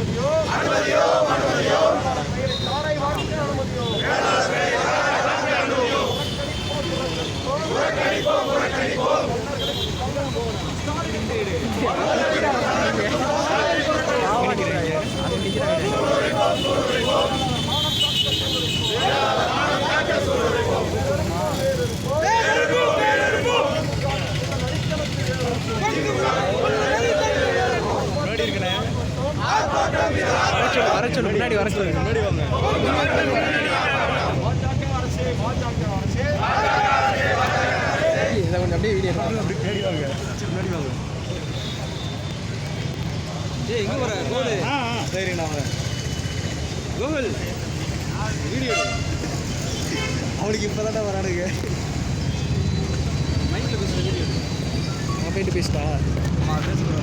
அனுமதியோ அனுமதியோ அனுமதியோ தாரை வார்த்தை அனுமதியோ வர சொல்லு முன்னாடி வர சொல்லு முன்னாடி வாங்க இதை கொஞ்சம் அப்படியே வீடியோ முன்னாடி வாங்க முன்னாடி வாங்க ஏய் வர கோலு சரி நான் வரேன். கோகுல் வீடியோ அவனுக்கு இப்போதான் வரானுங்க. மைக்கில் பேசுகிற வீடியோ அவன் போயிட்டு பேசிட்டா? பேசுகிறோம்